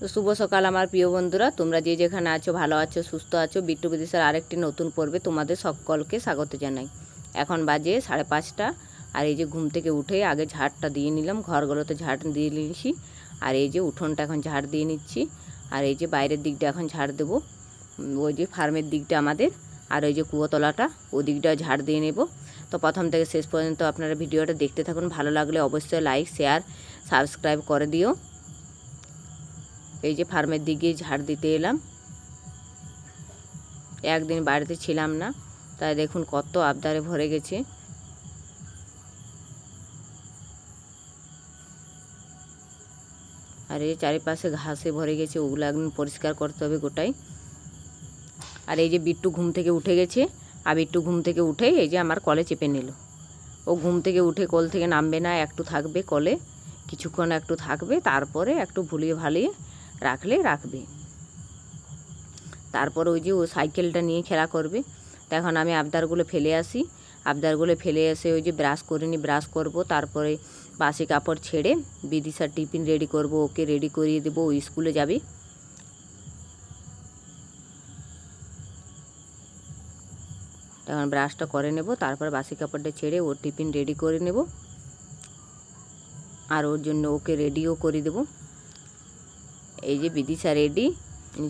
তো শুভ সকাল আমার প্রিয় বন্ধুরা। তোমরা যে যেখানে আছো, ভালো আছো, সুস্থ আছো, বিট্টু বিদেশের আরেকটি নতুন পর্বে তোমাদের সকলকে স্বাগত জানাই। এখন বাজে সাড়ে পাঁচটা, আর এই যে ঘুম থেকে উঠে আগে ঝাড়টা দিয়ে নিলাম, ঘরগুলোতে ঝাড় দিয়ে নিয়েছি। আর এই যে উঠোনটা এখন ঝাড় দিয়ে নিচ্ছি, আর এই যে বাইরের দিকটা এখন ঝাড় দেবো। ওই যে ফার্মের দিকটা আমাদের, আর ওই যে কুয়োতলাটা ওই দিকটা ঝাড় দিয়ে নেব। তো প্রথম থেকে শেষ পর্যন্ত আপনারা ভিডিওটা দেখতে থাকুন, ভালো লাগলে অবশ্যই লাইক শেয়ার সাবস্ক্রাইব করে দিও। এই যে ফার্মের দিকে ঝাড় দিতে এলাম। একদিন বাড়িতে ছিলাম না, তাই দেখুন কত আবদারে ভরে গেছে। আর এই চারিপাশে ঘাসে ভরে গেছে, ওগুলো একদিন পরিষ্কার করতে হবে গোটাই। আর এই যে বিট্টু ঘুম থেকে উঠে গেছে, আর বিট্টু ঘুম থেকে উঠেই এই যে আমার কলে চেপে নিল। ও ঘুম থেকে উঠে কল থেকে নামবে না, একটু থাকবে কলে, কিছুক্ষণ একটু থাকবে, তারপরে একটু ভুলিয়ে ভালিয়ে রাখলে রাখবে। তারপর ওই যে ও সাইকেলটা নিয়ে খেলা করবে। তো এখন আমি আবদারগুলো ফেলে আসি। আবদারগুলো ফেলে এসে ওই যে ব্রাশ করে নিই, ব্রাশ করব। তারপরে বাসি কাপড় ছেড়ে বিদিশার টিফিন রেডি করব। ওকে রেডি করিয়ে দেবো। ও স্কুলে যাবে। তখন ব্রাশটা করে নেব। তারপর বাসি কাপড়টা ছেড়ে ওর টিফিন রেডি করে নেব। আর ওর জন্য ওকে রেডিও করে দেবো। এই যে বিদিশা রেডি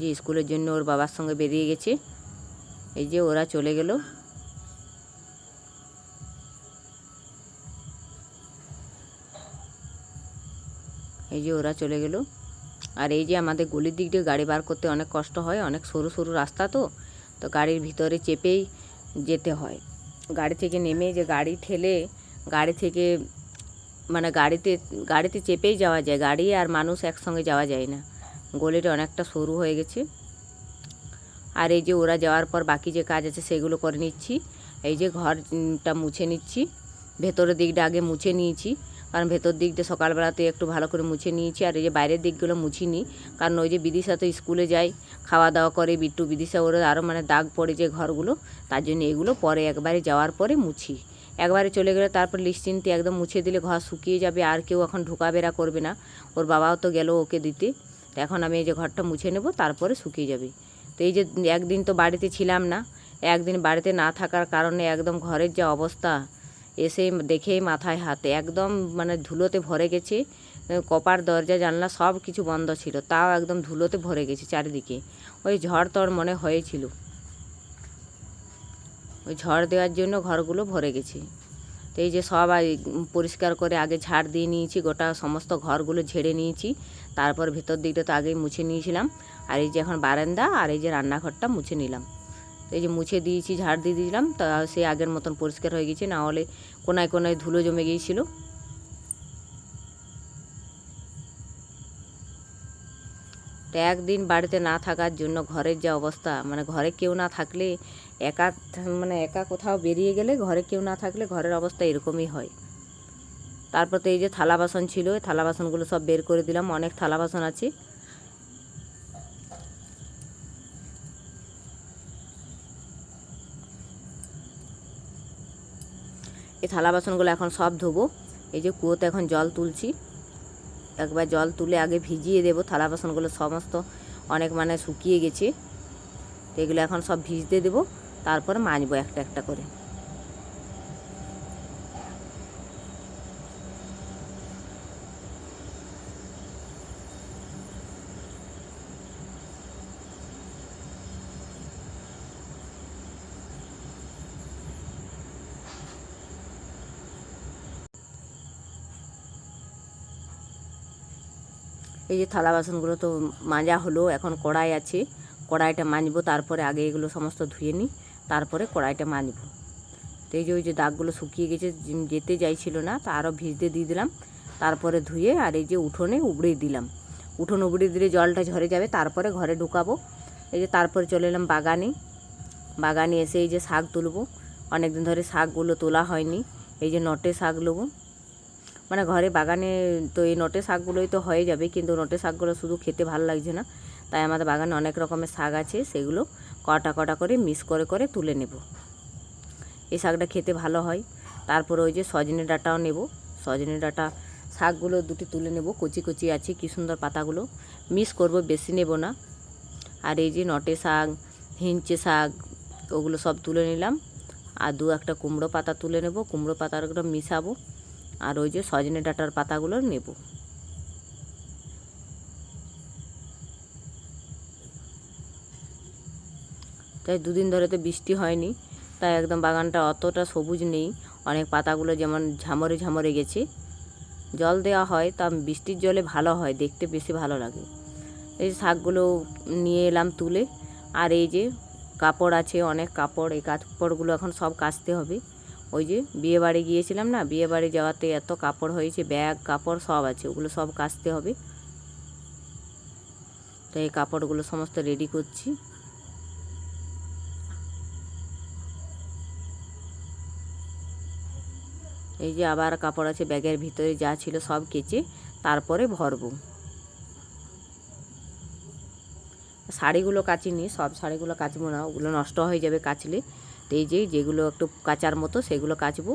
যে স্কুলের জন্য ওর বাবার সঙ্গে বেরিয়ে গেছে। এই যে ওরা চলে গেল। এই যে ওরা চলে গেল। আর এই যে আমাদের গলির দিক দিয়ে গাড়ি বার করতে অনেক কষ্ট হয়, অনেক সরু সরু রাস্তা তো তো গাড়ির ভিতরে চেপেই যেতে হয়। গাড়ি থেকে নেমে যে গাড়ি ঠেলে, গাড়ি থেকে মানে গাড়িতে গাড়িতে চেপেই যাওয়া যায়। গাড়ি আর মানুষ একসঙ্গে যাওয়া যায় না। গলিটা অনেকটা সরু হয়ে গেছে। আর এই যে ওরা যাওয়ার পর বাকি যে কাজ আছে সেগুলো করে নিচ্ছি। এই যে ঘরটা মুছে নিচ্ছি। ভেতরের দিকটা আগে মুছে নিয়েছি। কারণ ভেতর দিকটা সকালবেলাতে একটু ভালো করে মুছে নিয়েছি। আর এই যে বাইরের দিকগুলো মুছিনি। কারণ ওই যে বিদিশা তো স্কুলে যায় খাওয়া দাওয়া করে বিট্টু, বিদিশা, ওরা আরও মানে দাগ পড়ে যে ঘরগুলো, তার জন্য এগুলো পরে একবারে যাওয়ার পরে মুছি। একবারে চলে গেলে তারপর নিশ্চিন্তে একদম মুছে দিলে ঘর শুকিয়ে যাবে। আর কেউ এখন ঢোকা বেরা করবে না। ওর বাবাও তো গেল ওকে দিতে। তো এখন আমি এই যে ঘরটা মুছে নেব, তারপরে শুকিয়ে যাবে। তো এই যে একদিন তো বাড়িতে ছিলাম না, একদিন বাড়িতে না থাকার কারণে একদম ঘরের যা অবস্থা, এসে দেখেই মাথায় হাতে, একদম মানে ধুলোতে ভরে গেছে, কপার, দরজা, জানলা সব কিছু বন্ধ ছিল, তাও একদম ধুলোতে ভরে গেছে চারিদিকে। ওই ঝড় তড় মনে হয়েছিল। ওই ঝড় দেওয়ার জন্য ঘরগুলো ভরে গেছে। তো এই যে সব পরিষ্কার করে আগে ঝাড় দিয়ে নিয়েছি, গোটা সমস্ত ঘরগুলো ঝেড়ে নিয়েছি। তারপর ভেতর দিকটা তো আগেই মুছে নিয়েছিলাম। আর এই যে এখন বারান্দা আর এই যে রান্নাঘরটা মুছে নিলাম। তো এই যে মুছে দিয়েছি, ঝাড় দিয়ে দিলাম তা সে আগের মতন পরিষ্কার হয়ে গেছে, না হলে কোনায় কোনায় ধুলো জমে গিয়েছিল। তো একদিন বাড়িতে না থাকার জন্য ঘরের যা অবস্থা মানে ঘরে কেউ না থাকলে একা মানে একা কোথাও বেরিয়ে গেলে ঘরে কেউ না থাকলে ঘরের অবস্থা এরকমই হয়। তারপর তো এই যে থালা বাসন ছিল, এই থালা বাসনগুলো সব বের করে দিলাম, অনেক থালা বাসন আছে। এই থালা বাসনগুলো এখন সব ধোবো। এই যে কুয়োতে এখন জল তুলছি। একবার জল তুলে আগে ভিজিয়ে দেবো, থালা বাসনগুলো সমস্ত অনেক মানে শুকিয়ে গেছে। এগুলো এখন সব ভিজতে দেবো, তারপরে মাজবো একটা একটা করে। এই যে থালা বাসনগুলো তো মাজা হলো, এখন কড়াই আছে। কড়াইটা মাজবো, তারপরে আগে এগুলো সমস্ত ধুয়ে নিই, তারপরে কড়াইটা মাজবো। তো এই যে ওই যে দাগগুলো শুকিয়ে গেছে যেতে চাইছিল না, তা আরও ভিজতে দিয়ে দিলাম। তারপরে ধুয়ে আর এই যে উঠোনে উবড়ে দিলাম। উঠোন উবড়ে দিলে জলটা ঝরে যাবে, তারপরে ঘরে ঢুকাবো। এই যে তারপরে চলে এলাম বাগানে। বাগানে এসে এই যে শাক তুলবো। অনেক দিন ধরে শাকগুলো তোলা হয়নি। এই যে নটে শাক নেব মানে ঘরে বাগানে তো এই নটে শাকগুলোই তো হয়ে যাবে, কিন্তু নটে শাকগুলো শুধু খেতে ভালো লাগছে না। তাই আমাদের বাগানে অনেক রকমের শাক আছে, সেগুলো কটা কটা করে মিক্স করে করে তুলে নেব। এই শাকটা খেতে ভালো হয়। তারপরে ওই যে সজনে ডাঁটাও নেব। সজনে ডাঁটা শাকগুলো দুটি তুলে নেব, কচি কচি আছে, কি সুন্দর পাতাগুলো। মিস করব, বেশি নেব না। আর এই যে নটে শাক, হিঞ্চে শাক, ওগুলো সব তুলে নিলাম। আর দু একটা কুমড়ো পাতা তুলে নেব। কুমড়ো পাতাগুলো মিশাবো। আর ওই যে সজনে ডাঁটার পাতাগুলো নেব। তাই দুদিন ধরে তো বৃষ্টি হয়নি, তাই একদম বাগানটা অতটা সবুজ নেই। অনেক পাতাগুলো যেমন ঝামরে ঝামরে গেছে। জল দেওয়া হয়, তা বৃষ্টির জলে ভালো হয়, দেখতে বেশি ভালো লাগে। এই শাকগুলো নিয়ে এলাম তুলে, আর এই যে কাপড় আছে, অনেক কাপড়, এই কাপড়গুলো এখন সব কাচতে হবে। ওই যে বিয়ে বাড়ি গিয়েছিলাম না, বিয়ে বাড়ি যাওয়াতে এত কাপড় হয়েছে, ব্যাগ, কাপড় সব আছে, ওগুলো সব কাচতে হবে। তো এই কাপড়গুলো সমস্ত রেডি করছি। এই যে আবার কাপড় আছে, ব্যাগের ভিতরে যা ছিল সব কেচে তারপরে ভরবো। শাড়িগুলো কাচিনি, সব শাড়িগুলো কাচবো না, ওগুলো নষ্ট হয়ে যাবে কাচলে। তো এই যে যেগুলো একটু কাচার মতো সেগুলো কাচবো।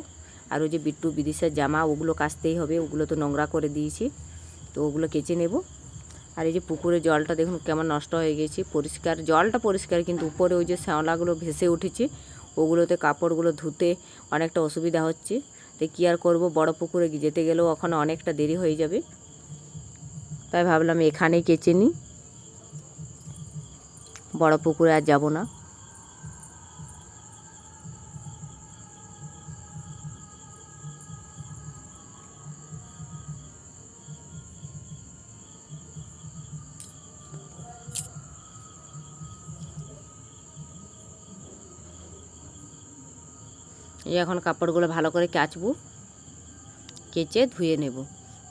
আর ওই যে বিট্টু বিদিশের জামা, ওগুলো কাচতেই হবে, ওগুলো তো নোংরা করে দিয়েছি। তো ওগুলো কেচে নেব। আর এই যে পুকুরের জলটা দেখুন কেমন নষ্ট হয়ে গেছে। পরিষ্কার, জলটা পরিষ্কার, কিন্তু উপরে ওই যে শ্যাওলাগুলো ভেসে উঠেছে, ওগুলোতে কাপড়গুলো ধুতে অনেকটা অসুবিধা হচ্ছে। তো কী আর করব, বড় পুকুরে যেতে গেলেও ওখানে অনেকটা দেরি হয়ে যাবে। তাই ভাবলাম এখানেই কেচে নিই। বড় পুকুরে আর যাব না। এই এখন কাপড়গুলো ভালো করে কাচবো, কেচে ধুয়ে নেব।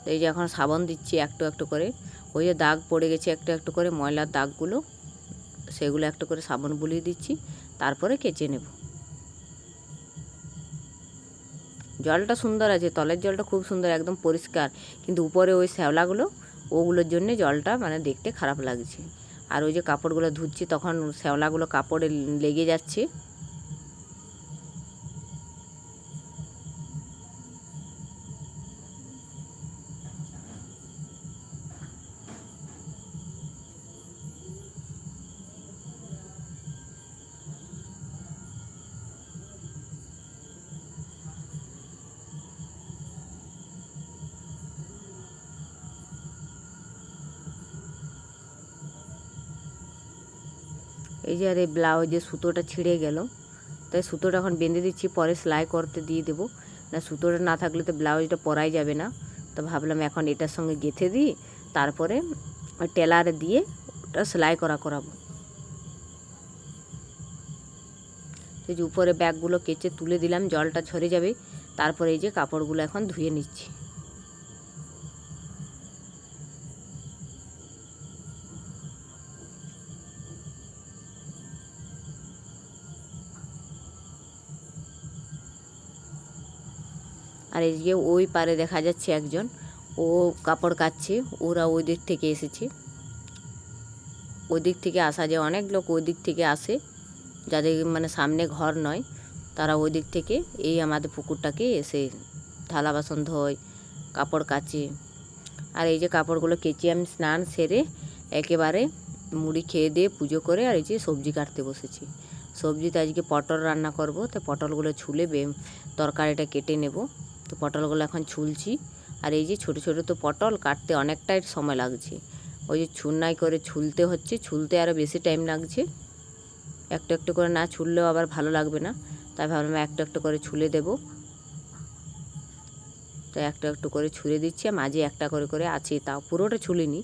তো এই যে এখন সাবান দিচ্ছি একটু একটু করে। ওই যে দাগ পড়ে গেছে একটু একটু করে ময়লার দাগগুলো, সেগুলো একটু করে সাবান বুলিয়ে দিচ্ছি, তারপরে কেচে নেব। জলটা সুন্দর আছে, তলের জলটা খুব সুন্দর, একদম পরিষ্কার। কিন্তু উপরে ওই শ্যাওলাগুলো, ওগুলোর জন্য জলটা মানে দেখতে খারাপ লাগছে। আর ওই যে কাপড়গুলো ধুচ্ছি, তখন শ্যাওলাগুলো কাপড়ে লেগে যাচ্ছে। এই যে আর এই ব্লাউজের সুতোটা ছিঁড়ে গেল, তাই সুতোটা এখন বেঁধে দিচ্ছি, পরে সেলাই করতে দিয়ে দেবো। না, সুতোটা না থাকলে তো ব্লাউজটা পরাই যাবে না। তো ভাবলাম এখন এটার সঙ্গে গেঁথে দিই, তারপরে টেলারে দিয়ে ওটা সেলাই করা করাবো। এই যে উপরে ব্যাগগুলো কেচে তুলে দিলাম, জলটা ঝরে যাবে, তারপরে এই যে কাপড়গুলো এখন ধুয়ে নিচ্ছি। এদিকে ওই পারে দেখা যাচ্ছে একজন। ও কাপড় কাচ্ছে, ওরা ওই দিক থেকে এসেছে। ওই দিক থেকে আসা যায়, অনেক লোক ওই দিক থেকে আসে। যাদের মানে সামনে ঘর নয়, তারা ওই দিক থেকে এই আমাদের পুকুরটাকে এসে থালা বাসন ধোয়, কাপড় কাচে। আর এই যে কাপড়গুলো কেচে আমি স্নান সেরে একেবারে মুড়ি খেয়ে দিয়ে পুজো করে আর এই যে সবজি কাটতে বসেছি। সবজিতে আজকে পটল রান্না করব, তো পটলগুলো ছুলে তরকারিটা কেটে নেব। তো পটলগুলো এখন ছুলছি। আর এই যে ছোটো ছোটো তো পটল, কাটতে অনেকটাই সময় লাগছে। ওই যে ছুলনাই করে ছুলতে হচ্ছে, ছুলতে আরও বেশি টাইম লাগছে। একটু একটু করে না ছুললেও আবার ভালো লাগবে না। তাই ভাবলাম একটু একটু করে ছুলে দেব। তো একটু একটু করে ছুলে দিচ্ছি মাঝে একটা করে করে আছে। তাও পুরোটা ছুলিনি।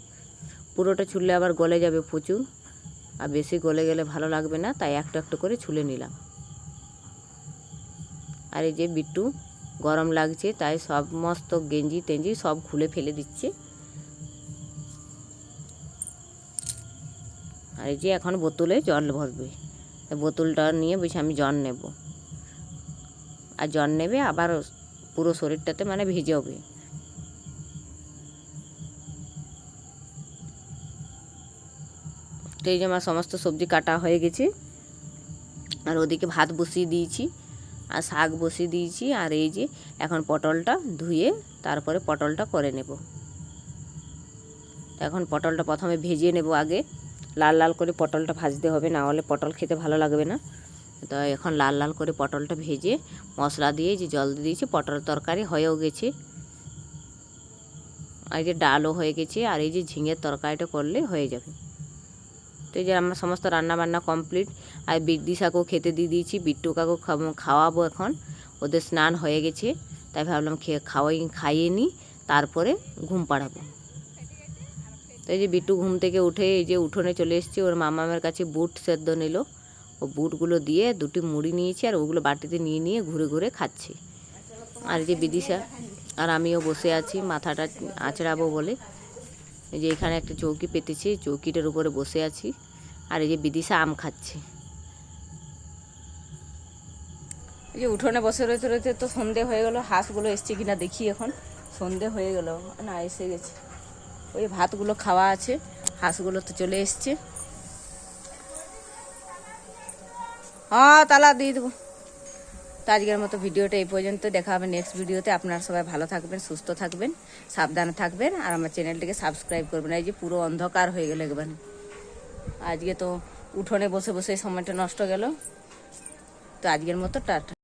পুরোটা ছুললে আবার গলে যাবে প্রচুর। আর বেশি গলে গেলে ভালো লাগবে না, তাই একটু একটু করে ছুলে নিলাম। আর এই যে বিট্টু গরম লাগছে, তাই সমস্ত গেঞ্জি টেঞ্জি সব খুলে ফেলে দিচ্ছে। আর এই যে এখন বোতলে জল ভরবে বোতলটা নিয়ে বেশি আমি জল নেব। আর জল নেবে আবার পুরো শরীরটাতে মানে ভিজে হবে। তো এই যে আমার সমস্ত সবজি কাটা হয়ে গেছে, আর ওদিকে ভাত বসিয়ে দিয়েছি। আর শাক বসিয়ে দিয়েছি আর এই যে এখন পটলটা ধুয়ে তারপরে পটলটা করে নেব। এখন পটলটা প্রথমে ভেজে নেব আগে। লাল লাল করে পটলটা ভাজতে হবে, না হলে পটল খেতে ভালো লাগবে না। তো এখন লাল লাল করে পটলটা ভেজে মশলা দিয়ে যে জল দিয়েছি, পটল তরকারি হয়েও গেছে। আর এই যে ডালও হয়ে গেছে, আর এই যে ঝিঙের তরকারিটা করলে হয়ে যাবে। তো এই যে আমার সমস্ত রান্না বান্না কমপ্লিট, আর বিদ্যিশাকেও খেতে দিয়ে দিয়েছি বিট্টুকাকেও খাব- খাওয়াবো এখন। ওদের স্নান হয়ে গেছে, তাই ভাবলাম খেয়ে খাওয়াই, খাইয়ে নিই তারপরে ঘুম পাড়াবো। তো এই যে বিট্টু ঘুম থেকে উঠে এই যে উঠোনে চলে এসেছে, ওর মামামের কাছে বুট সেদ্ধ নিল। ও বুটগুলো দিয়ে দুটি মুড়ি নিয়েছি, আর ওগুলো বাটিতে নিয়ে নিয়ে ঘুরে ঘুরে খাচ্ছি। আর যে বিদিশা, আর আমিও বসে আছি, মাথাটা আঁচড়াবো বলে। এই যে এখানে একটা চৌকি পেতেছি চৌকিটার উপরে বসে আছি। আর এই যে বিদিশা আম খাচ্ছে। এই যে উঠোনে বসে রয়েছে রয়েছে তো সন্ধে হয়ে গেল। হাঁসগুলো এসছে কিনা দেখি এখন। সন্ধে হয়ে গেল, না, এসে গেছে। ওই ভাতগুলো খাওয়া আছে, হাঁসগুলো তো চলে এসছে। হ্যাঁ তালা দিয়ে দেবো। তো আজকের মতো ভিডিওটা এই পর্যন্ত। দেখা হবে নেক্সট ভিডিওতে। আপনারা সবাই ভালো থাকবেন, সুস্থ থাকবেন, সাবধানে থাকবেন, আর আমার চ্যানেলটিকে সাবস্ক্রাইব করবেন। এই যে পুরো অন্ধকার হয়ে গেলে একবার। আজকে তো উঠোনে বসে বসে সময়টা নষ্ট গেল। তো আজকের মতো টাটা।